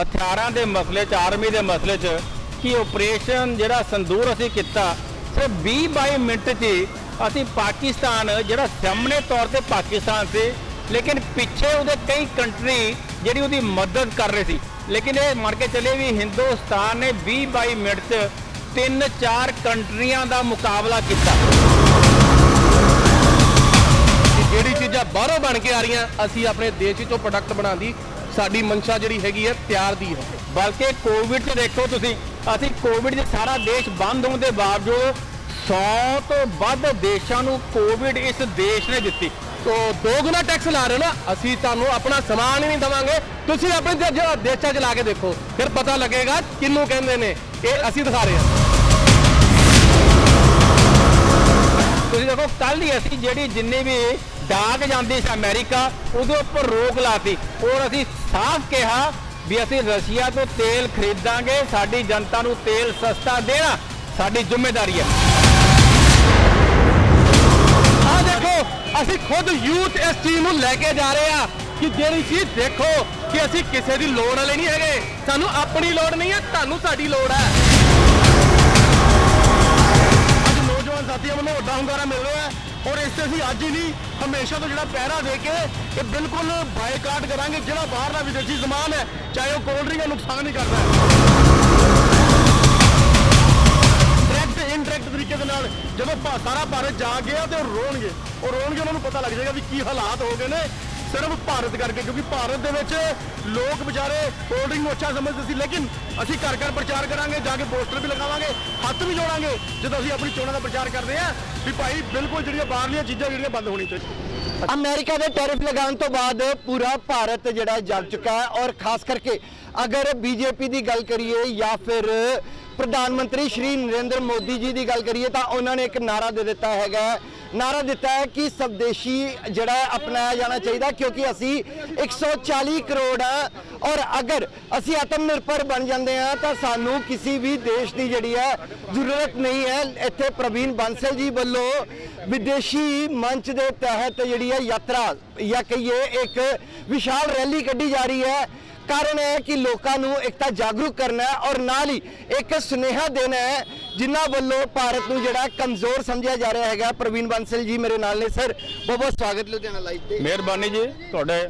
ਹਥਿਆਰਾਂ ਦੇ ਮਸਲੇ 'ਚ, ਆਰਮੀ ਦੇ ਮਸਲੇ 'ਚ ਕਿ ਆਪਰੇਸ਼ਨ ਜਿਹੜਾ ਸੰਦੂਰ ਅਸੀਂ ਕੀਤਾ, ਸਿਰਫ 20 22 ਮਿੰਟ 'ਚ ਅਸੀਂ ਪਾਕਿਸਤਾਨ, ਜਿਹੜਾ ਸਾਹਮਣੇ ਤੌਰ ਤੇ ਪਾਕਿਸਤਾਨ ਸੀ, ਲੇਕਿਨ ਪਿੱਛੇ ਉਹਦੇ ਕਈ ਕੰਟਰੀ ਜਿਹੜੀ ਉਹਦੀ ਮਦਦ ਕਰ ਰਹੇ ਸੀ। ਲੇਕਿਨ ਇਹ ਮੰਨ ਕੇ ਚੱਲੇ ਵੀ ਹਿੰਦੁਸਤਾਨ ਨੇ 20 22 ਮਿੰਟ 'ਚ ਤਿੰਨ ਚਾਰ ਕੰਟਰੀਆਂ ਦਾ ਮੁਕਾਬਲਾ ਕੀਤਾ। ਜਿਹੜੀ ਚੀਜ਼ਾਂ ਬਾਹਰੋਂ ਬਣ ਕੇ ਆ ਰਹੀਆਂ, ਅਸੀਂ ਆਪਣੇ ਦੇਸ਼ ਵਿੱਚੋਂ ਪ੍ਰੋਡਕਟ ਬਣਾਉਣ ਦੀ ਸਾਡੀ ਮਨਸ਼ਾ ਜਿਹੜੀ ਹੈਗੀ ਹੈ ਤਿਆਰ ਦੀ ਹੈ। ਬਲਕਿ ਕੋਵਿਡ 'ਚ ਦੇਖੋ ਤੁਸੀਂ, ਅਸੀਂ ਕੋਵਿਡ 'ਚ ਸਾਰਾ ਦੇਸ਼ ਬੰਦ ਹੋਣ ਦੇ ਬਾਵਜੂਦ 100 ਤੋਂ ਵੱਧ ਦੇਸ਼ਾਂ ਨੂੰ ਕੋਵਿਡ ਇਸ ਦੇਸ਼ ਨੇ ਦਿੱਤੀ। ਤੋ ਗੁਣਾ ਟੈਕਸ ਲਾ ਰਹੇ ਨਾ, ਅਸੀਂ ਤੁਹਾਨੂੰ ਆਪਣਾ ਸਮਾਨ ਹੀ ਨਹੀਂ ਦਵਾਂਗੇ, ਤੁਸੀਂ ਆਪਣੇ ਜਿਹੜਾ ਦੇਸ਼ਾਂ 'ਚ ਲਾ ਕੇ ਦੇਖੋ। ਫਿਰ ਪਤਾ ਲੱਗੇਗਾ ਕਿੰਨੂੰ ਕਹਿੰਦੇ ਨੇ, ਇਹ ਅਸੀਂ ਦਿਖਾ ਰਹੇ ਹਾਂ। ਤੁਸੀਂ ਦੇਖੋ ਕੱਲ ਹੀ ਅਸੀਂ ਜਿਹੜੀ ਜਿੰਨੀ ਵੀ ਡਾਕ ਜਾਂਦੀ ਸੀ ਅਮਰੀਕਾ, ਉਹਦੇ ਉੱਪਰ ਰੋਕ ਲਾਤੀ। ਔਰ ਅਸੀਂ ਸਾਫ਼ ਕਿਹਾ ਵੀ ਅਸੀਂ ਰਸ਼ੀਆ ਤੋਂ ਤੇਲ ਖਰੀਦਾਂਗੇ, ਸਾਡੀ ਜਨਤਾ ਨੂੰ ਤੇਲ ਸਸਤਾ ਦੇਣਾ, ਸਾਡੀ ਜ਼ਿੰਮੇਵਾਰੀ ਹੈ। ਆ ਦੇਖੋ, ਅਸੀਂ ਖੁਦ ਯੂਥ ਇਸ ਚੀਜ਼ ਨੂੰ ਲੈ ਕੇ ਜਾ ਰਹੇ ਆ ਕਿ ਜਿਹੜੀ ਚੀਜ਼ ਦੇਖੋ ਕਿ ਅਸੀਂ ਕਿਸੇ ਦੀ ਲੋੜ ਵਾਲੇ ਨਹੀਂ ਹੈਗੇ। ਸਾਨੂੰ ਆਪਣੀ ਲੋੜ ਨਹੀਂ ਹੈ, ਤੁਹਾਨੂੰ ਸਾਡੀ ਲੋੜ ਹੈ। ਅੱਜ ਨੌਜਵਾਨ ਸਾਥੀਆਂ ਵੱਲੋਂ ਵੱਡਾ ਹੁੰਗਾਰਾ ਮਿਲ ਰਿਹਾ ਹੈ। ਔਰ ਇਸ ਤੇ ਅਸੀਂ ਅੱਜ ਹੀ ਨਹੀਂ, ਹਮੇਸ਼ਾ ਤੋਂ ਜਿਹੜਾ ਪਹਿਰਾ ਦੇ ਕੇ ਇਹ ਬਿਲਕੁਲ ਬਾਈਕਾਟ ਕਰਾਂਗੇ, ਜਿਹੜਾ ਬਾਹਰ ਦਾ ਵਿਦੇਸ਼ੀ ਸਮਾਨ ਹੈ, ਚਾਹੇ ਉਹ ਕੋਲਡ ਡਰਿੰਕ ਦਾ ਨੁਕਸਾਨ ਨਹੀਂ ਕਰਦਾ ਹੈ। ਡਾਇਰੈਕਟ ਇਨਡਾਇਰੈਕਟ ਤਰੀਕੇ ਦੇ ਨਾਲ ਜਦੋਂ ਸਾਰਾ ਭਾਰਤ ਜਾ ਗਿਆ ਤੇ ਉਹ ਰੋਣਗੇ। ਉਹ ਰੋਣਗੇ, ਉਹਨਾਂ ਨੂੰ ਪਤਾ ਲੱਗ ਜਾਏਗਾ ਵੀ ਕੀ ਹਾਲਾਤ ਹੋ ਗਏ ਨੇ। ਸਿਰਫ ਭਾਰਤ ਕਰਕੇ, ਕਿਉਂਕਿ ਭਾਰਤ ਦੇ ਵਿੱਚ ਲੋਕ ਵਿਚਾਰੇ ਹੋਲਡਿੰਗ ਡਰਿੰਕ ਨੂੰ ਅੱਛਾ ਸਮਝਦੇ ਸੀ, ਲੇਕਿਨ ਅਸੀਂ ਘਰ ਘਰ ਪ੍ਰਚਾਰ ਕਰਾਂਗੇ, ਜਾ ਕੇ ਪੋਸਟਰ ਵੀ ਲਗਾਵਾਂਗੇ, ਹੱਥ ਵੀ ਜੋੜਾਂਗੇ, ਜਦੋਂ ਅਸੀਂ ਆਪਣੀ ਚੋਣਾਂ ਦਾ ਪ੍ਰਚਾਰ ਕਰਦੇ ਹਾਂ ਵੀ ਭਾਈ ਬਿਲਕੁਲ ਜਿਹੜੀਆਂ ਬਾਹਰਲੀਆਂ ਚੀਜ਼ਾਂ ਜਿਹੜੀਆਂ ਬੰਦ ਹੋਣੀਆਂ ਚਾਹੀਦੀਆਂ। ਅਮਰੀਕਾ ਦੇ ਟੈਰਿਫ ਲਗਾਉਣ ਤੋਂ ਬਾਅਦ ਪੂਰਾ ਭਾਰਤ ਜਿਹੜਾ ਜਲ ਚੁੱਕਾ ਹੈ ਔਰ ਖਾਸ ਕਰਕੇ ਅਗਰ ਬੀਜੇਪੀ ਦੀ ਗੱਲ ਕਰੀਏ ਜਾਂ ਫਿਰ ਪ੍ਰਧਾਨ ਮੰਤਰੀ ਸ਼੍ਰੀ ਨਰਿੰਦਰ ਮੋਦੀ ਜੀ ਦੀ ਗੱਲ ਕਰੀਏ ਤਾਂ ਉਹਨਾਂ ਨੇ ਇੱਕ ਨਾਰਾ ਦੇ ਦਿੱਤਾ ਹੈਗਾ ਨਾਰਾ ਦਿੱਤਾ ਹੈ ਕਿ ਸਵਦੇਸ਼ੀ ਜਿਹੜਾ ਅਪਣਾਇਆ ਜਾਣਾ ਚਾਹੀਦਾ, ਕਿਉਂਕਿ ਅਸੀਂ 140 ਕਰੋੜ ਆ। ਔਰ ਅਗਰ ਅਸੀਂ ਆਤਮ ਨਿਰਭਰ ਬਣ ਜਾਂਦੇ ਆ ਤਾਂ ਸਾਨੂੰ ਕਿਸੇ ਵੀ ਦੇਸ਼ ਦੀ ਜਿਹੜੀ ਹੈ ਜ਼ਰੂਰਤ ਨਹੀਂ ਹੈ। ਇੱਥੇ ਪ੍ਰਵੀਨ ਬਾਂਸਲ ਜੀ ਵੱਲੋਂ ਵਿਦੇਸ਼ੀ ਮੰਚ ਦੇ ਤਹਿਤ ਜਿਹੜੀ ਹੈ ਯਾਤਰਾ, ਜਾਂ ਕਹੀਏ ਇੱਕ ਵਿਸ਼ਾਲ ਰੈਲੀ ਕੱਢੀ ਜਾ ਰਹੀ ਹੈ। ਕਾਰਨ ਹੈ ਕਿ ਲੋਕਾਂ ਨੂੰ ਇੱਕ ਤਾਂ ਜਾਗਰੂਕ ਕਰਨਾ ਹੈ ਔਰ ਨਾਲ ਹੀ ਇੱਕ ਸੁਨੇਹਾ ਦੇਣਾ ਹੈ ਜਿਨ੍ਹਾਂ ਵੱਲੋਂ ਭਾਰਤ ਨੂੰ ਜਿਹੜਾ ਕਮਜ਼ੋਰ ਸਮਝਿਆ ਜਾ ਰਿਹਾ ਹੈਗਾ। ਪ੍ਰਵੀਨ ਬਾਂਸਲ ਜੀ ਮੇਰੇ ਨਾਲ ਨੇ ਸਰ ਬਹੁਤ ਬਹੁਤ ਸਵਾਗਤ ਲੁਧਿਆਣਾ ਲਾਈਵ ਤੇ। ਮਿਹਰਬਾਨੀ ਜੀ ਤੁਹਾਡੇ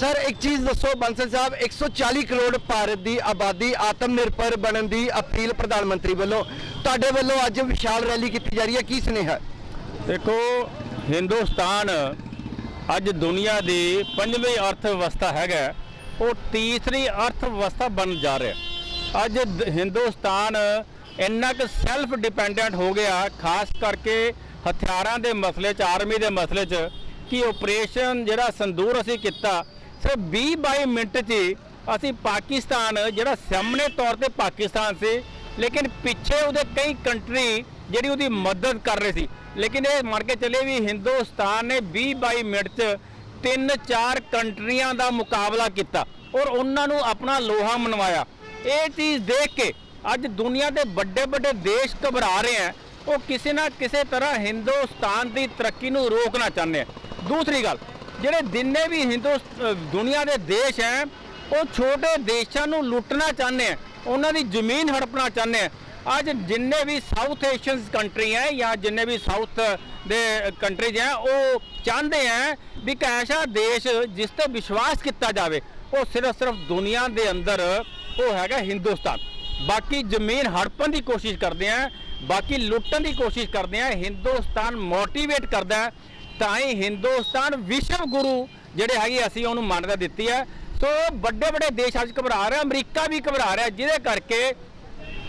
ਸਰ ਇੱਕ ਚੀਜ਼ ਦੱਸੋ ਬਾਂਸਲ ਸਾਹਿਬ 140 ਕਰੋੜ ਭਾਰਤ ਦੀ ਆਬਾਦੀ ਆਤਮ ਨਿਰਭਰ ਬਣਨ ਦੀ ਅਪੀਲ ਪ੍ਰਧਾਨ ਮੰਤਰੀ ਵੱਲੋਂ। ਤੁਹਾਡੇ ਵੱਲੋਂ ਅੱਜ ਵਿਸ਼ਾਲ ਰੈਲੀ ਕੀਤੀ ਜਾ ਰਹੀ ਹੈ ਕੀ ਸੁਨੇਹਾ? ਦੇਖੋ ਹਿੰਦੁਸਤਾਨ ਅੱਜ ਦੁਨੀਆ ਦੀ ਪੰਜਵੀਂ ਅਰਥ ਵਿਵਸਥਾ ਹੈਗਾ ਉਹ ਤੀਸਰੀ ਅਰਥ ਵਿਵਸਥਾ ਬਣ ਜਾ ਰਿਹਾ ਅੱਜ ਹਿੰਦੁਸਤਾਨ ਇੰਨਾ ਕੁ ਸੈਲਫ ਡਿਪੈਂਡੈਂਟ ਹੋ ਗਿਆ, ਖਾਸ ਕਰਕੇ ਹਥਿਆਰਾਂ ਦੇ ਮਸਲੇ 'ਚ ਆਰਮੀ ਦੇ ਮਸਲੇ 'ਚ, ਕਿ ਆਪਰੇਸ਼ਨ ਜਿਹੜਾ ਸੰਦੂਰ ਅਸੀਂ ਕੀਤਾ, ਸਿਰਫ 20 22 ਮਿੰਟ 'ਚ ਹੀ ਅਸੀਂ ਪਾਕਿਸਤਾਨ, ਜਿਹੜਾ ਸਾਹਮਣੇ ਤੌਰ ਤੇ ਪਾਕਿਸਤਾਨ ਸੀ, ਲੇਕਿਨ ਪਿੱਛੇ ਉਹਦੇ ਕਈ ਕੰਟਰੀ ਜਿਹੜੀ ਉਹਦੀ ਮਦਦ ਕਰ ਰਹੇ ਸੀ। ਲੇਕਿਨ ਇਹ ਮੰਨ ਕੇ ਚੱਲੇ ਵੀ ਹਿੰਦੁਸਤਾਨ ਨੇ 20 22 ਮਿੰਟ 'ਚ ਤਿੰਨ ਚਾਰ ਕੰਟਰੀਆਂ ਦਾ ਮੁਕਾਬਲਾ ਕੀਤਾ ਔਰ ਉਹਨਾਂ ਨੂੰ ਆਪਣਾ ਲੋਹਾ ਮਨਵਾਇਆ। ਇਹ ਚੀਜ਼ ਦੇਖ ਕੇ ਅੱਜ ਦੁਨੀਆ ਦੇ ਵੱਡੇ ਵੱਡੇ ਦੇਸ਼ ਘਬਰਾ ਰਹੇ ਆ ਉਹ ਕਿਸੇ ਨਾ ਕਿਸੇ ਤਰ੍ਹਾਂ ਹਿੰਦੁਸਤਾਨ ਦੀ ਤਰੱਕੀ ਨੂੰ ਰੋਕਣਾ ਚਾਹੁੰਦੇ ਆ ਦੂਸਰੀ ਗੱਲ, ਜਿਹੜੇ ਜਿੰਨੇ ਵੀ ਹਿੰਦੂ ਦੁਨੀਆ ਦੇ ਦੇਸ਼ ਹੈ, ਉਹ ਛੋਟੇ ਦੇਸ਼ਾਂ ਨੂੰ ਲੁੱਟਣਾ ਚਾਹੁੰਦੇ ਆ ਉਹਨਾਂ ਦੀ ਜ਼ਮੀਨ ਹੜਪਣਾ ਚਾਹੁੰਦੇ ਆ ਅੱਜ ਜਿੰਨੇ ਵੀ ਸਾਊਥ ਏਸ਼ੀਅਨ ਕੰਟਰੀ ਹੈ ਜਾਂ ਜਿੰਨੇ ਵੀ ਸਾਊਥ ਦੇ ਕੰਟਰੀਜ਼ ਹੈ, ਉਹ ਚਾਹੁੰਦੇ ਹੈ ਵੀ ਇੱਕ ਐਸਾ ਦੇਸ਼ ਜਿਸ ਤੇ ਵਿਸ਼ਵਾਸ ਕੀਤਾ ਜਾਵੇ, ਉਹ ਸਿਰਫ ਸਿਰਫ ਦੁਨੀਆ ਦੇ ਅੰਦਰ ਉਹ ਹੈਗਾ ਹਿੰਦੁਸਤਾਨ। ਬਾਕੀ ਜ਼ਮੀਨ ਹੜਪਣ ਦੀ ਕੋਸ਼ਿਸ਼ ਕਰਦੇ ਆ ਬਾਕੀ ਲੁੱਟਣ ਦੀ ਕੋਸ਼ਿਸ਼ ਕਰਦੇ ਆ ਹਿੰਦੁਸਤਾਨ ਮੋਟੀਵੇਟ ਕਰਦਾ ਤਾਂ ਹੀ ਹਿੰਦੁਸਤਾਨ ਵਿਸ਼ਵ ਗੁਰੂ ਜਿਹੜੇ ਹੈਗੇ ਅਸੀਂ ਉਹਨੂੰ ਮਾਨਤਾ ਦਿੱਤੀ ਹੈ। ਸੋ ਵੱਡੇ ਵੱਡੇ ਦੇਸ਼ ਅੱਜ ਘਬਰਾ ਰਹੇ ਅਮਰੀਕਾ ਵੀ ਘਬਰਾ ਰਿਹਾ, ਜਿਹਦੇ ਕਰਕੇ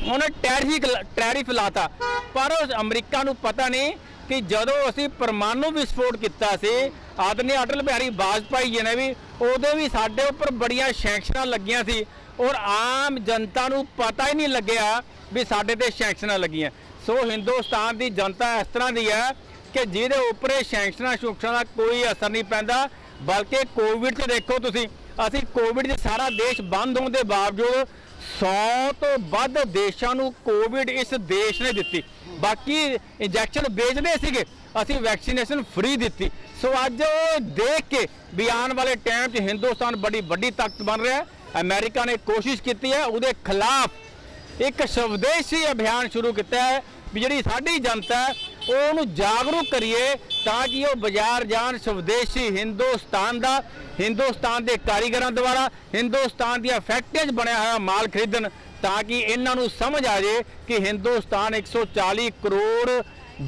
ਉਹਨੇ ਟੈਰਿਫ ਟੈਰਿਫ ਲਾਤਾ। ਪਰ ਉਸ ਅਮਰੀਕਾ ਨੂੰ ਪਤਾ ਨਹੀਂ ਕਿ ਜਦੋਂ ਅਸੀਂ ਪਰਮਾਣੂ ਵਿਸਫੋਟ ਕੀਤਾ ਸੀ, ਆਦਰਨੀ ਅਟਲ ਬਿਹਾਰੀ ਵਾਜਪਾਈ ਜੀ ਨੇ ਵੀ, ਉਦੋਂ ਵੀ ਸਾਡੇ ਉੱਪਰ ਬੜੀਆਂ ਸੈਂਕਸ਼ਨਾਂ ਲੱਗੀਆਂ ਸੀ। ਔਰ ਆਮ ਜਨਤਾ ਨੂੰ ਪਤਾ ਹੀ ਨਹੀਂ ਲੱਗਿਆ ਵੀ ਸਾਡੇ ਤੇ ਸੈਂਕਸ਼ਨਾਂ ਲੱਗੀਆਂ। ਸੋ ਹਿੰਦੁਸਤਾਨ ਦੀ ਜਨਤਾ ਇਸ ਤਰ੍ਹਾਂ ਦੀ ਹੈ ਕਿ ਜਿਹਦੇ ਉੱਪਰ ਸੈਂਕਸ਼ਨਾਂ ਸ਼ੁਕਸ਼ਨਾਂ ਦਾ ਕੋਈ ਅਸਰ ਨਹੀਂ ਪੈਂਦਾ, ਬਲਕਿ ਕੋਵਿਡ 'ਚ ਦੇਖੋ ਤੁਸੀਂ, ਅਸੀਂ ਕੋਵਿਡ 'ਚ ਸਾਰਾ ਦੇਸ਼ ਬੰਦ ਹੋਣ ਦੇ ਬਾਵਜੂਦ 100 ਤੋਂ ਵੱਧ ਦੇਸ਼ਾਂ ਨੂੰ ਕੋਵਿਡ ਇਸ ਦੇਸ਼ ਨੇ ਦਿੱਤੀ। ਬਾਕੀ ਇੰਜੈਕਸ਼ਨ ਵੇਚਦੇ ਸੀਗੇ, ਅਸੀਂ ਵੈਕਸੀਨੇਸ਼ਨ ਫ੍ਰੀ ਦਿੱਤੀ। ਸੋ ਅੱਜ ਉਹ ਦੇਖ ਕੇ ਵੀ ਆਉਣ ਵਾਲੇ ਟਾਈਮ 'ਚ ਹਿੰਦੁਸਤਾਨ ਬੜੀ ਵੱਡੀ ਤਾਕਤ ਬਣ ਰਿਹਾ ਹੈ। ਅਮਰੀਕਾ ਨੇ ਕੋਸ਼ਿਸ਼ ਕੀਤੀ ਹੈ, ਉਹਦੇ ਖਿਲਾਫ ਇੱਕ ਸਵਦੇਸ਼ੀ ਅਭਿਆਨ ਸ਼ੁਰੂ ਕੀਤਾ ਹੈ ਵੀ ਜਿਹੜੀ ਸਾਡੀ ਜਨਤਾ ਹੈ ਉਹਨੂੰ ਜਾਗਰੂਕ ਕਰੀਏ ਤਾਂ ਕਿ ਉਹ ਬਾਜ਼ਾਰ ਜਾਣ ਸਵਦੇਸ਼ੀ ਹਿੰਦੁਸਤਾਨ ਦਾ ਹਿੰਦੁਸਤਾਨ ਦੇ ਕਾਰੀਗਰਾਂ ਦੁਆਰਾ ਹਿੰਦੁਸਤਾਨ ਦੀਆਂ ਫੈਕਟਰੀਆਂ 'ਚ ਬਣਿਆ ਹੋਇਆ ਮਾਲ ਖਰੀਦਣ ਤਾਂ ਕਿ ਇਹਨਾਂ ਨੂੰ ਸਮਝ ਆ ਜਾਏ ਕਿ ਹਿੰਦੁਸਤਾਨ 140 ਕਰੋੜ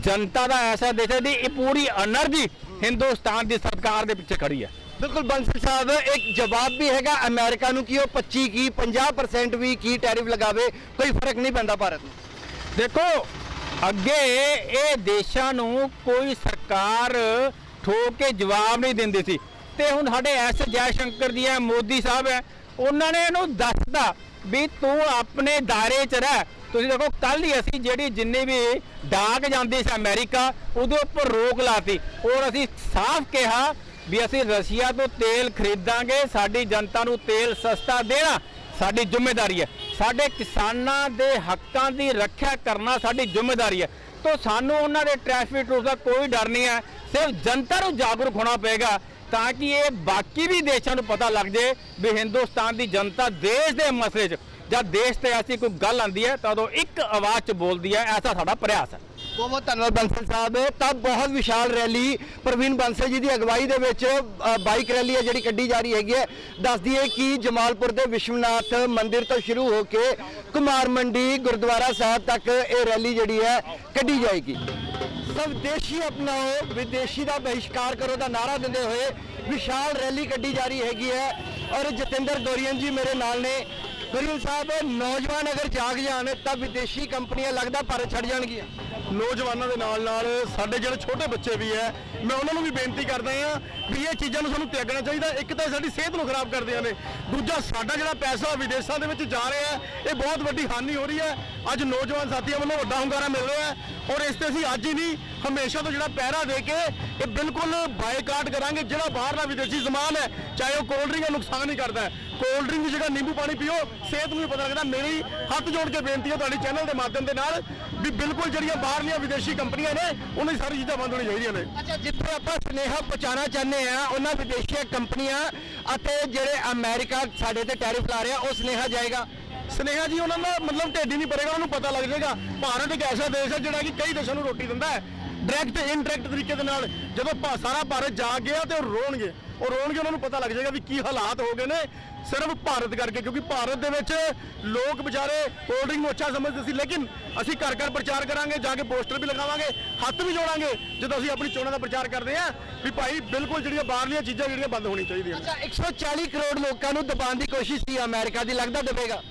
ਜਨਤਾ ਦਾ ਐਸਾ ਦੇਸ਼ ਹੈ ਦੀ ਇਹ ਪੂਰੀ એનર્ਜੀ ਹਿੰਦੁਸਤਾਨ ਦੀ ਸਰਕਾਰ ਦੇ ਪਿੱਛੇ ਖੜੀ ਹੈ। ਬਿਲਕੁਲ ਬੰਸਲ ਸਾਹਿਬ ਇੱਕ ਜਵਾਬ ਵੀ ਹੈਗਾ ਅਮਰੀਕਾ ਨੂੰ ਕਿ ਉਹ 25 ਕੀ 50% ਵੀ ਕੀ ਟੈਰਿਫ ਲਗਾਵੇ ਕੋਈ ਫ਼ਰਕ ਨਹੀਂ ਪੈਂਦਾ ਭਾਰਤ ਨੂੰ। ਦੇਖੋ ਅੱਗੇ ਇਹ ਦੇਸ਼ਾਂ ਨੂੰ ਕੋਈ ਸਰਕਾਰ ਠੋਕ ਕੇ ਜਵਾਬ ਨਹੀਂ ਦਿੰਦੀ ਸੀ। ਤੇ ਹੁਣ ਸਾਡੇ ਐਸ ਜੈਸ਼ੰਕਰ ਜੀ ਹੈ, ਮੋਦੀ ਸਾਹਿਬ ਹੈ, ਉਹਨਾਂ ਨੇ ਇਹਨੂੰ ਦੱਸਦਾ ਵੀ ਤੂੰ ਆਪਣੇ ਦਾਇਰੇ 'ਚ ਰਹਿ। ਤੁਸੀਂ ਦੇਖੋ ਕੱਲ ਹੀ ਅਸੀਂ ਜਿਹੜੀ ਜਿੰਨੀ ਵੀ ਡਾਕ ਜਾਂਦੀ ਸੀ ਅਮਰੀਕਾ, ਉਹਦੇ ਉੱਪਰ ਰੋਕ ਲਾਤੀ। ਔਰ ਅਸੀਂ ਸਾਫ਼ ਕਿਹਾ ਵੀ ਅਸੀਂ ਰਸ਼ੀਆ ਤੋਂ ਤੇਲ ਖਰੀਦਾਂਗੇ, ਸਾਡੀ ਜਨਤਾ ਨੂੰ ਤੇਲ ਸਸਤਾ ਦੇਣਾ, ਸਾਡੀ ਜ਼ਿੰਮੇਵਾਰੀ ਹੈ। ਸਾਡੇ ਕਿਸਾਨਾਂ ਦੇ ਹੱਕਾਂ ਦੀ ਰੱਖਿਆ ਕਰਨਾ ਸਾਡੀ ਜ਼ਿੰਮੇਵਾਰੀ ਹੈ। ਤੋਂ ਸਾਨੂੰ ਉਹਨਾਂ ਦੇ ਟ੍ਰੈਫਿਕ ਰੂਲਸ ਦਾ ਕੋਈ ਡਰ ਨਹੀਂ ਹੈ। ਸਿਰਫ ਜਨਤਾ ਨੂੰ ਜਾਗਰੂਕ ਹੋਣਾ ਪਏਗਾ ਤਾਂ ਕਿ ਇਹ ਬਾਕੀ ਵੀ ਦੇਸ਼ਾਂ ਨੂੰ ਪਤਾ ਲੱਗ ਜੇ ਵੀ ਹਿੰਦੁਸਤਾਨ ਦੀ ਜਨਤਾ ਦੇਸ਼ ਦੇ ਮਸਲੇ 'ਚ ਜਦ ਦੇਸ਼ ਤੇ ਐਸੀ ਕੋਈ ਗੱਲ ਆਉਂਦੀ ਹੈ ਤਾਂ ਉਦੋਂ ਇੱਕ ਆਵਾਜ਼ 'ਚ ਬੋਲਦੀ ਹੈ। ਐਸਾ ਸਾਡਾ ਪ੍ਰਯਾਸ ਹੈ। ਬਹੁਤ ਬਹੁਤ ਧੰਨਵਾਦ ਬੰਸਲ ਸਾਹਿਬ। ਤਾਂ ਬਹੁਤ ਵਿਸ਼ਾਲ ਰੈਲੀ ਪ੍ਰਵੀਨ ਬੰਸਲ ਜੀ ਦੀ ਅਗਵਾਈ ਦੇ ਵਿੱਚ ਅ, ਬਾਈਕ ਰੈਲੀ ਹੈ ਜਿਹੜੀ ਕੱਢੀ ਜਾ ਰਹੀ ਹੈਗੀ ਹੈ। ਦੱਸਦੀ ਹੈ ਕਿ ਜਮਾਲਪੁਰ ਦੇ ਵਿਸ਼ਵਨਾਥ ਮੰਦਿਰ ਤੋਂ ਸ਼ੁਰੂ ਹੋ ਕੇ ਕੁਮਾਰ ਮੰਡੀ ਗੁਰਦੁਆਰਾ ਸਾਹਿਬ ਤੱਕ ਇਹ ਰੈਲੀ ਜਿਹੜੀ ਹੈ ਕੱਢੀ ਜਾਏਗੀ। ਸਵਦੇਸ਼ੀ ਅਪਣਾਓ ਵਿਦੇਸ਼ੀ ਦਾ ਬਹਿਸ਼ਕਾਰ ਕਰੋ ਦਾ ਨਾਰਾ ਦਿੰਦੇ ਹੋਏ ਵਿਸ਼ਾਲ ਰੈਲੀ ਕੱਢੀ ਜਾ ਰਹੀ ਹੈਗੀ ਹੈ। ਔਰ ਜਤਿੰਦਰ ਗੋਰੀਅਨ ਜੀ ਮੇਰੇ ਨਾਲ ਨੇ। ਗੁਰੀਨ ਸਾਹਿਬ, ਨੌਜਵਾਨ ਅਗਰ ਜਾਗ ਜਾਣ, ਤਾਂ ਵਿਦੇਸ਼ੀ ਕੰਪਨੀਆਂ ਲੱਗਦਾ ਭਾਰਤ ਛੱਡ ਜਾਣਗੀਆਂ। ਨੌਜਵਾਨਾਂ ਦੇ ਨਾਲ ਨਾਲ ਸਾਡੇ ਜਿਹੜੇ ਛੋਟੇ ਬੱਚੇ ਵੀ ਹੈ, ਮੈਂ ਉਹਨਾਂ ਨੂੰ ਵੀ ਬੇਨਤੀ ਕਰਦਾ ਹਾਂ ਵੀ ਇਹ ਚੀਜ਼ਾਂ ਨੂੰ ਸਾਨੂੰ ਤਿਆਗਣਾ ਚਾਹੀਦਾ। ਇੱਕ ਤਾਂ ਇਹ ਸਾਡੀ ਸਿਹਤ ਨੂੰ ਖਰਾਬ ਕਰਦੀਆਂ ਨੇ। ਦੂਜਾ, ਸਾਡਾ ਜਿਹੜਾ ਪੈਸਾ ਵਿਦੇਸ਼ਾਂ ਦੇ ਵਿੱਚ ਜਾ ਰਿਹਾ ਹੈ, ਇਹ ਬਹੁਤ ਵੱਡੀ ਹਾਨੀ ਹੋ ਰਹੀ ਹੈ। ਅੱਜ ਨੌਜਵਾਨ ਸਾਥੀਆਂ ਵੱਲੋਂ ਵੱਡਾ ਹੁੰਗਾਰਾ ਮਿਲ ਰਿਹਾ ਹੈ ਔਰ ਇਸ ਤੇ ਅਸੀਂ ਅੱਜ ਹੀ ਨਹੀਂ, ਹਮੇਸ਼ਾ ਤੋਂ ਜਿਹੜਾ ਪਹਿਰਾ ਦੇ ਕੇ ਇਹ ਬਿਲਕੁਲ ਬਾਈਕਾਟ ਕਰਾਂਗੇ। ਜਿਹੜਾ ਬਾਹਰ ਦਾ ਵਿਦੇਸ਼ੀ ਸਮਾਨ ਹੈ, ਚਾਹੇ ਉਹ ਕੋਲਡ ਡਰਿੰਕ ਦਾ ਨੁਕਸਾਨ ਨਹੀਂ ਕਰਦਾ ਹੈ। ਕੋਲਡ ਡਰਿੰਕ ਦੀ ਜਗ੍ਹਾ ਨਿੰਬੂ ਪਾਣੀ ਪੀਓ ਸਿਹਤ ਨੂੰ ਵੀ ਪਤਾ ਲੱਗਦਾ। ਮੇਰੀ ਹੱਥ ਜੋੜ ਕੇ ਬੇਨਤੀ ਹੈ ਤੁਹਾਡੇ ਚੈਨਲ ਦੇ ਮਾਧਿਅਮ ਦੇ ਨਾਲ ਵੀ ਬਿਲਕੁਲ ਜਿਹੜੀਆਂ ਬਾਹਰਲੀਆਂ ਵਿਦੇਸ਼ੀ ਕੰਪਨੀਆਂ ਨੇ ਉਹਨਾਂ ਦੀ ਸਾਰੀ ਚੀਜ਼ਾਂ ਬੰਦ ਹੋਣੀ ਚਾਹੀਦੀਆਂ ਨੇ। ਅੱਛਾ ਜਿੱਥੇ ਆਪਾਂ ਸੁਨੇਹਾ ਪਹੁੰਚਾਉਣਾ ਚਾਹੁੰਦੇ ਆ ਉਹਨਾਂ ਵਿਦੇਸ਼ੀ ਕੰਪਨੀਆਂ ਅਤੇ ਜਿਹੜੇ ਅਮਰੀਕਾ ਸਾਡੇ ਤੇ ਟੈਰਿਫ ਲਾ ਰਿਹਾ ਉਹ ਸੁਨੇਹਾ ਜਾਏਗਾ? ਸਨੇਹਾ ਜੀ ਉਹਨਾਂ ਦਾ ਮਤਲਬ ਢਿੱਡ ਨਹੀਂ ਭਰੇਗਾ ਉਹਨਾਂ ਪਤਾ ਲੱਗ ਜਾਏਗਾ। ਭਾਰਤ ਇੱਕ ਐਸਾ ਦੇਸ਼ ਹੈ ਜਿਹੜਾ ਕਿ ਕਈ ਦੇਸ਼ਾਂ ਨੂੰ ਰੋਟੀ ਦਿੰਦਾ ਹੈ। ਡਾਇਰੈਕਟ ਇਨਡਾਇਰੈਕਟ ਤਰੀਕੇ ਦੇ ਨਾਲ ਜਦੋਂ ਭਾ- ਸਾਰਾ ਭਾਰਤ ਜਾਗ ਗਿਆ ਤੇ ਉਹ ਰੋਣਗੇ। ਉਹ ਰੋਣਗੇ ਉਹਨਾਂ ਨੂੰ ਪਤਾ ਲੱਗ ਜਾਏਗਾ ਵੀ ਕੀ ਹਾਲਾਤ ਹੋ ਗਏ ਨੇ ਸਿਰਫ ਭਾਰਤ ਕਰਕੇ ਕਿਉਂਕਿ ਭਾਰਤ ਦੇ ਵਿੱਚ ਲੋਕ ਵਿਚਾਰੇ ਕੋਲਡ ਡਰਿੰਕ ਨੂੰ ਅੱਛਾ ਸਮਝਦੇ ਸੀ ਲੇਕਿਨ ਅਸੀਂ ਘਰ ਘਰ ਪ੍ਰਚਾਰ ਕਰਾਂਗੇ ਜਾ ਕੇ ਪੋਸਟਰ ਵੀ ਲਗਾਵਾਂਗੇ ਹੱਥ ਵੀ ਜੋੜਾਂਗੇ ਜਦੋਂ ਅਸੀਂ ਆਪਣੀ ਚੋਣਾਂ ਦਾ ਪ੍ਰਚਾਰ ਕਰਦੇ ਹਾਂ ਵੀ ਭਾਈ ਬਿਲਕੁਲ ਜਿਹੜੀਆਂ ਬਾਹਰਲੀਆਂ ਚੀਜ਼ਾਂ ਜਿਹੜੀਆਂ ਬੰਦ ਹੋਣੀ ਚਾਹੀਦੀਆਂ ਨੇ। ਅੱਛਾ 140 ਕਰੋੜ ਲੋਕਾਂ ਨੂੰ ਦਬਾਉਣ ਦੀ ਕੋਸ਼ਿਸ਼ ਸੀ ਅਮਰੀਕਾ ਦੀ ਲੱਗਦਾ ਦਬੇਗਾ?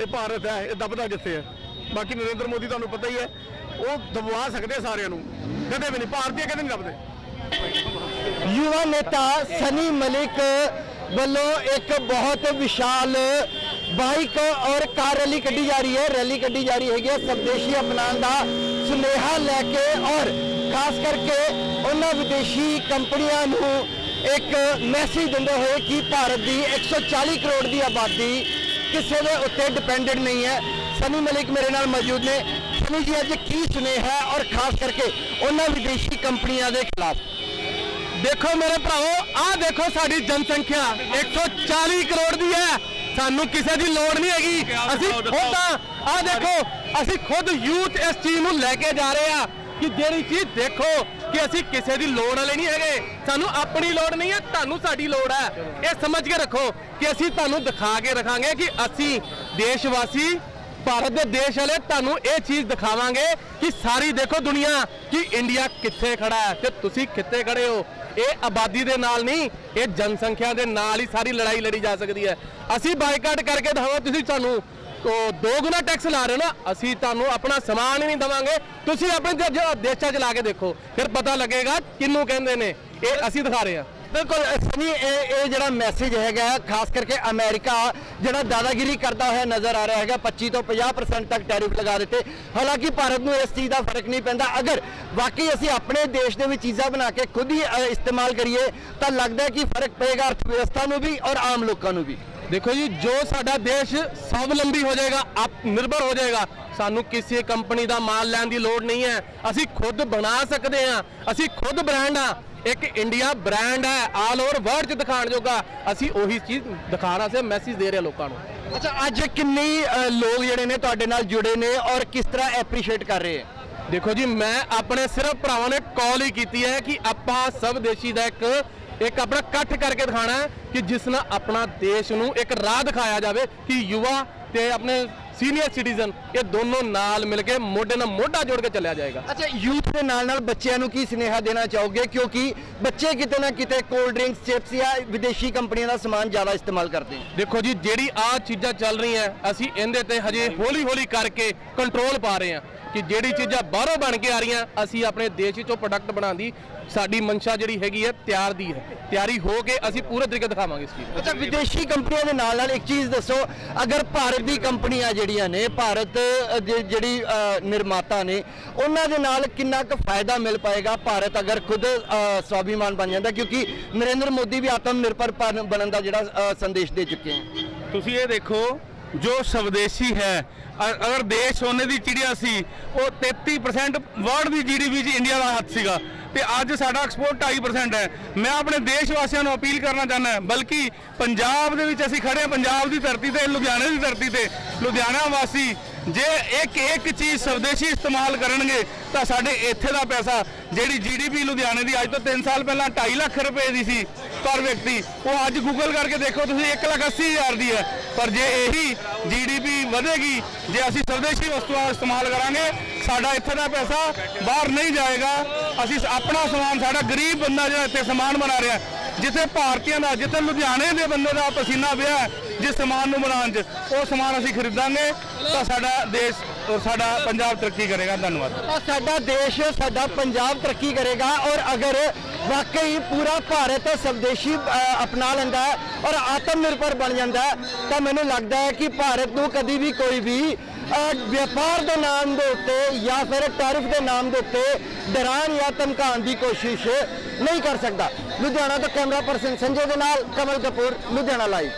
ਇਹ ਭਾਰਤ ਹੈ ਇਹ ਦਬਦਾ ਕਿੱਥੇ ਹੈ? ਬਾਕੀ ਨਰਿੰਦਰ ਮੋਦੀ ਤੁਹਾਨੂੰ ਪਤਾ ਹੀ ਹੈ ਉਹ ਦਬਵਾ ਸਕਦੇ ਆ ਸਾਰਿਆਂ ਨੂੰ। ਕਦੇ ਵੀ ਨਹੀਂ, ਭਾਰਤੀ ਕਦੇ ਨਹੀਂ ਦਬਦੇ ਯੁਵਾ ਨੇਤਾ ਸਨੀ ਮਲਿਕ ਵੱਲੋਂ ਇੱਕ ਬਹੁਤ ਵਿਸ਼ਾਲ ਬਾਈਕ ਔਰ ਕਾਰ ਰੈਲੀ ਕੱਢੀ ਜਾ ਰਹੀ ਹੈ। ਰੈਲੀ ਕੱਢੀ ਜਾ ਰਹੀ ਹੈਗੀ ਹੈ। ਸਵਦੇਸ਼ੀ ਅਪਣਾਉਣ ਦਾ ਸੁਨੇਹਾ ਲੈ ਕੇ ਔਰ ਖਾਸ ਕਰਕੇ ਉਹਨਾਂ ਵਿਦੇਸ਼ੀ ਕੰਪਨੀਆਂ ਨੂੰ ਇੱਕ ਮੈਸੇਜ ਦਿੰਦੇ ਹੋਏ ਕਿ ਭਾਰਤ ਦੀ 140 ਕਰੋੜ ਦੀ ਆਬਾਦੀ ਕਿਸੇ ਦੇ ਉੱਤੇ ਡਿਪੈਂਡੈਂਟ ਨਹੀਂ ਹੈ। ਸਨੀ ਮਲਿਕ ਮੇਰੇ ਨਾਲ ਮੌਜੂਦ ਨੇ। ਸਨੀ ਜੀ ਅੱਜ ਕੀ ਸੁਨੇਹਾ ਔਰ ਖਾਸ ਕਰਕੇ ਉਹਨਾਂ ਵਿਦੇਸ਼ੀ ਕੰਪਨੀਆਂ ਦੇ ਖਿਲਾਫ? ਦੇਖੋ ਮੇਰੇ ਭਰਾਓ ਆਹ ਦੇਖੋ ਸਾਡੀ ਜਨਸੰਖਿਆ। 140 ਕਰੋੜ ਦੀ ਹੈ। ਸਾਨੂੰ ਕਿਸੇ ਦੀ ਲੋੜ ਨਹੀਂ ਹੈਗੀ। ਅਸੀਂ ਖੁਦ ਆ ਆਹ ਦੇਖੋ, ਅਸੀਂ ਖੁਦ ਯੂਥ ਇਸ ਚੀਜ਼ ਨੂੰ ਲੈ ਕੇ ਜਾ ਰਹੇ ਆ ਕਿ ਜਿਹੜੀ ਚੀਜ਼ ਦੇਖੋ ਕਿ ਅਸੀਂ ਕਿਸੇ ਦੀ ਲੋੜ ਵਾਲੇ ਨਹੀਂ ਹੈਗੇ। ਸਾਨੂੰ ਆਪਣੀ ਲੋੜ ਨਹੀਂ ਹੈ, ਤੁਹਾਨੂੰ ਸਾਡੀ ਲੋੜ ਹੈ। ਇਹ ਸਮਝ ਕੇ ਰੱਖੋ ਕਿ ਅਸੀਂ ਤੁਹਾਨੂੰ ਦਿਖਾ ਕੇ ਰੱਖਾਂਗੇ ਕਿ ਅਸੀਂ ਦੇਸ਼ ਵਾਸੀ ਭਾਰਤ ਦੇ ਦੇਸ਼ ਵਾਲੇ ਤੁਹਾਨੂੰ ਇਹ ਚੀਜ਼ ਦਿਖਾਵਾਂਗੇ ਕਿ ਸਾਰੀ ਦੇਖੋ ਦੁਨੀਆ ਕਿ ਇੰਡੀਆ ਕਿੱਥੇ ਖੜਾ ਹੈ ਤੇ ਤੁਸੀਂ ਕਿੱਥੇ ਖੜੇ ਹੋ। ਇਹ ਆਬਾਦੀ ਦੇ ਨਾਲ ਨਹੀਂ, ਇਹ ਜਨਸੰਖਿਆ ਦੇ ਨਾਲ ਹੀ ਸਾਰੀ ਲੜਾਈ ਲੜੀ ਜਾ ਸਕਦੀ ਹੈ। ਅਸੀਂ ਬਾਈਕਾਟ ਕਰਕੇ ਦਿਖਾਓ ਤੁਸੀਂ ਸਾਨੂੰ ਦੋ ਗੁਣਾ ਟੈਕਸ ਲਾ ਰਹੇ ਹੋ ਨਾ, ਅਸੀਂ ਤੁਹਾਨੂੰ ਆਪਣਾ ਸਮਾਨ ਹੀ ਨਹੀਂ ਦਵਾਂਗੇ। ਤੁਸੀਂ ਆਪਣੇ ਦੇਸ਼ਾਂ 'ਚ ਲਾ ਕੇ ਦੇਖੋ, ਫਿਰ ਪਤਾ ਲੱਗੇਗਾ ਕਿੰਨੂੰ ਕਹਿੰਦੇ ਨੇ। ਇਹ ਅਸੀਂ ਦਿਖਾ ਰਹੇ ਹਾਂ। ਬਿਲਕੁਲ, ਸਨੀ, ਇਹ ਇਹ ਜਿਹੜਾ ਮੈਸੇਜ ਹੈਗਾ, ਖਾਸ ਕਰਕੇ ਅਮਰੀਕਾ, ਜਿਹੜਾ ਦਾਦਾਗਿਰੀ ਕਰਦਾ ਹੋਇਆ ਨਜ਼ਰ ਆ ਰਿਹਾ ਹੈਗਾ 25 ਤੋਂ 50% ਤੱਕ ਟੈਰਿਫ ਲਗਾ ਦਿੱਤੇ। ਹਾਲਾਂਕਿ ਭਾਰਤ ਨੂੰ ਇਸ ਚੀਜ਼ ਦਾ ਫ਼ਰਕ ਨਹੀਂ ਪੈਂਦਾ। ਅਗਰ ਵਾਕਈ ਅਸੀਂ ਆਪਣੇ ਦੇਸ਼ ਦੇ ਵਿੱਚ ਚੀਜ਼ਾਂ ਬਣਾ ਕੇ ਖੁਦ ਹੀ ਇਸਤੇਮਾਲ ਕਰੀਏ, ਤਾਂ ਲੱਗਦਾ ਕਿ ਫ਼ਰਕ ਪਏਗਾ ਅਰਥ ਵਿਵਸਥਾ ਨੂੰ ਵੀ ਔਰ ਆਮ ਲੋਕਾਂ ਨੂੰ ਵੀ। ਦੇਖੋ ਜੀ, ਜੋ ਸਾਡਾ ਦੇਸ਼ ਸਵਾਵਲੰਬੀ ਹੋ ਜਾਏਗਾ, ਆਪ ਨਿਰਭਰ ਹੋ ਜਾਏਗਾ, ਸਾਨੂੰ ਕਿਸੇ ਕੰਪਨੀ ਦਾ ਮਾਲ ਲੈਣ ਦੀ ਲੋੜ ਨਹੀਂ ਹੈ। ਅਸੀਂ ਖੁਦ ਬਣਾ ਸਕਦੇ ਹਾਂ, ਅਸੀਂ ਖੁਦ ਬ੍ਰਾਂਡ ਆ ਇੱਕ ਇੰਡੀਆ ਬ੍ਰਾਂਡ ਹੈ ਆਲ ਓਵਰ ਵਰਲਡ 'ਚ ਦਿਖਾਉਣ ਜੋਗਾ। ਅਸੀਂ ਉਹੀ ਚੀਜ਼ ਦਿਖਾਉਣਾ ਸੇ ਮੈਸੇਜ ਦੇ ਰਹੇ ਲੋਕਾਂ ਨੂੰ। ਅੱਛਾ ਅੱਜ ਕਿੰਨੀ ਲੋਕ ਜਿਹੜੇ ਨੇ ਤੁਹਾਡੇ ਨਾਲ ਜੁੜੇ ਨੇ ਔਰ ਕਿਸ ਤਰ੍ਹਾਂ ਐਪਰੀਸ਼ੀਏਟ ਕਰ ਰਹੇ ਹੈ ਦੇਖੋ ਜੀ ਮੈਂ ਆਪਣੇ ਸਿਰਫ ਭਰਾਵਾਂ ਨੇ ਕਾਲ ਹੀ ਕੀਤੀ ਹੈ ਕਿ ਆਪਾਂ ਸਭ ਦੇਸ਼ੀ ਦਾ ਇੱਕ ਇੱਕ ਆਪਣਾ ਇਕੱਠ ਕਰਕੇ ਦਿਖਾਣਾ ਹੈ ਕਿ ਜਿਸ ਨਾਲ ਆਪਣਾ ਦੇਸ਼ ਨੂੰ ਇੱਕ ਰਾਹ ਦਿਖਾਇਆ ਜਾਵੇ ਕਿ ਯੁਵਾ ਤੇ ਆਪਣੇ ਸੀਨੀਅਰ ਸਿਟੀਜ਼ਨ ਇਹ ਦੋਨੋਂ ਨਾਲ ਮਿਲ ਕੇ ਮੋਢੇ ਨਾਲ ਮੋਢਾ ਜੋੜ ਕੇ ਚੱਲਿਆ ਜਾਏਗਾ। ਅੱਛਾ ਯੂਥ ਦੇ ਨਾਲ ਨਾਲ ਬੱਚਿਆਂ ਨੂੰ ਕੀ ਸੁਨੇਹਾ ਦੇਣਾ ਚਾਹੋਗੇ? ਕਿਉਂਕਿ ਬੱਚੇ ਕਿਤੇ ਨਾ ਕਿਤੇ ਕੋਲਡ ਡਰਿੰਕਸ ਚਿਪਸ ਜਾਂ ਵਿਦੇਸ਼ੀ ਕੰਪਨੀਆਂ ਦਾ ਸਮਾਨ ਜ਼ਿਆਦਾ ਇਸਤੇਮਾਲ ਕਰਦੇ ਨੇ। ਦੇਖੋ ਜੀ ਜਿਹੜੀ ਆ ਚੀਜ਼ਾਂ ਚੱਲ ਰਹੀਆਂ ਅਸੀਂ ਇਹਦੇ ਤੇ ਹਜੇ ਹੌਲੀ ਹੌਲੀ ਕਰਕੇ ਕੰਟਰੋਲ ਪਾ ਰਹੇ ਹਾਂ। ਕਿ ਜਿਹੜੀ ਚੀਜ਼ਾਂ ਬਾਹਰੋਂ ਬਣ ਕੇ ਆ ਰਹੀਆਂ ਅਸੀਂ ਆਪਣੇ ਦੇਸ਼ ਵਿੱਚੋਂ ਪ੍ਰੋਡਕਟ ਬਣਾਉਣ ਦੀ ਸਾਡੀ ਮਨਸ਼ਾ ਜਿਹੜੀ ਹੈਗੀ ਹੈ ਤਿਆਰ ਦੀ ਹੈ। ਤਿਆਰੀ ਹੋ ਕੇ ਅਸੀਂ ਪੂਰੇ ਤਰੀਕੇ ਦਿਖਾਵਾਂਗੇ ਇਸ ਚੀਜ਼ ਅੱਛਾ ਵਿਦੇਸ਼ੀ ਕੰਪਨੀਆਂ ਦੇ ਨਾਲ ਨਾਲ ਇੱਕ ਚੀਜ਼ ਦੱਸੋ ਅਗਰ ਭਾਰਤ ਦੀ ਕੰਪਨੀਆਂ ਜਿਹੜੀਆਂ ਨੇ ਭਾਰਤ ਦੇ- ਜਿਹੜੀ ਨਿਰਮਾਤਾ ਨੇ ਉਹਨਾਂ ਦੇ ਨਾਲ ਕਿੰਨਾ ਕੁ ਫਾਇਦਾ ਮਿਲ ਪਾਏਗਾ? ਭਾਰਤ ਅਗਰ ਖੁਦ ਸਵਾਭੀਮਾਨ ਬਣ ਜਾਂਦਾ ਕਿਉਂਕਿ ਨਰਿੰਦਰ ਮੋਦੀ ਵੀ ਆਤਮ ਨਿਰਭਰ ਬਣ- ਬਣਨ ਦਾ ਜਿਹੜਾ ਸੰਦੇਸ਼ ਦੇ ਚੁੱਕੇ ਹਨ। ਤੁਸੀਂ ਇਹ ਦੇਖੋ ਜੋ ਸਵਦੇਸ਼ੀ ਹੈ ਅਗਰ ਦੇਸ਼ ਸੋਨੇ ਦੀ ਚਿੜੀਆ ਸੀ, ਉਹ 33% ਵਰਲਡ ਦੀ ਜੀਡੀਪੀ 'ਚ ਇੰਡੀਆ ਦਾ ਹੱਥ ਸੀਗਾ। ਤੇ ਅੱਜ ਸਾਡਾ ਐਕਸਪੋਰਟ 2.5% ਹੈ। ਮੈਂ ਆਪਣੇ ਦੇਸ਼ ਵਾਸੀਆਂ ਨੂੰ ਅਪੀਲ ਕਰਨਾ ਚਾਹੁੰਦਾ ਬਲਕਿ ਪੰਜਾਬ ਦੇ ਵਿੱਚ ਅਸੀਂ ਖੜੇ ਹਾਂ, ਪੰਜਾਬ ਦੀ ਧਰਤੀ ਤੇ, ਲੁਧਿਆਣੇ ਦੀ ਧਰਤੀ ਤੇ। ਲੁਧਿਆਣਾ ਵਾਸੀ ਜੇ ਇੱਕ ਇੱਕ ਚੀਜ਼ ਸਵਦੇਸ਼ੀ ਇਸਤੇਮਾਲ ਕਰਨਗੇ, ਤਾਂ ਸਾਡੇ ਇੱਥੇ ਦਾ ਪੈਸਾ, ਜਿਹੜੀ ਜੀਡੀਪੀ ਲੁਧਿਆਣੇ ਦੀ ਅੱਜ ਤੋਂ 3 ਸਾਲ ਪਹਿਲਾਂ 2.5 ਲੱਖ ਰੁਪਏ ਦੀ ਸੀ ਪਰ ਵਿਅਕਤੀ, ਉਹ ਅੱਜ ਗੂਗਲ ਕਰਕੇ ਦੇਖੋ ਤੁਸੀਂ 1 ਲੱਖ 80 ਹਜ਼ਾਰ ਦੀ ਹੈ। ਪਰ ਜੇ ਇਹੀ ਜੀਡੀਪੀ ਵਧੇਗੀ, ਜੇ ਅਸੀਂ ਸਵਦੇਸ਼ੀ ਵਸਤੂਆਂ ਇਸਤੇਮਾਲ ਕਰਾਂਗੇ, ਸਾਡਾ ਇੱਥੇ ਦਾ ਪੈਸਾ ਬਾਹਰ ਨਹੀਂ ਜਾਏਗਾ। ਅਸੀਂ ਆਪਣਾ ਸਮਾਨ, ਸਾਡਾ ਗਰੀਬ ਬੰਦਾ ਜਿਹੜਾ ਇੱਥੇ ਸਮਾਨ ਬਣਾ ਰਿਹਾ, ਜਿੱਥੇ ਭਾਰਤੀਆਂ ਦਾ, ਜਿੱਥੇ ਲੁਧਿਆਣੇ ਦੇ ਬੰਦੇ ਦਾ ਪਸੀਨਾ ਵਿਆਹ ਜਿਸ ਸਮਾਨ ਨੂੰ ਬਣਾਉਣ 'ਚ ਉਹ ਸਮਾਨ ਅਸੀਂ ਖਰੀਦਾਂਗੇ ਤਾਂ ਸਾਡਾ ਦੇਸ਼ ਔਰ ਸਾਡਾ ਪੰਜਾਬ ਤਰੱਕੀ ਕਰੇਗਾ। ਧੰਨਵਾਦ। ਤਾਂ ਸਾਡਾ ਦੇਸ਼ ਸਾਡਾ ਪੰਜਾਬ ਤਰੱਕੀ ਕਰੇਗਾ ਔਰ ਅਗਰ ਵਾਕਈ ਪੂਰਾ ਭਾਰਤ ਸਵਦੇਸ਼ੀ ਅ, ਅਪਣਾ ਲੈਂਦਾ ਹੈ ਔਰ ਆਤਮ ਨਿਰਭਰ ਬਣ ਜਾਂਦਾ ਹੈ ਤਾਂ ਮੈਨੂੰ ਲੱਗਦਾ ਹੈ ਕਿ ਭਾਰਤ ਨੂੰ ਕਦੀ ਵੀ ਕੋਈ ਵੀ ਅ, ਵਪਾਰ ਦੇ ਨਾਮ ਦੇ ਉੱਤੇ ਜਾਂ ਫਿਰ ਟੈਰਿਫ ਦੇ ਨਾਮ ਦੇ ਉੱਤੇ ਡਰਾਉਣ ਜਾਂ ਧਮਕਾਉਣ ਦੀ ਕੋਸ਼ਿਸ਼ ਨਹੀਂ ਕਰ ਸਕਦਾ। ਲੁਧਿਆਣਾ ਤੋਂ ਕੈਮਰਾ ਪਰਸਨ ਸੰਜੇ ਦੇ ਨਾਲ ਕਮਲ ਕਪੂਰ ਲੁਧਿਆਣਾ ਲਾਈਵ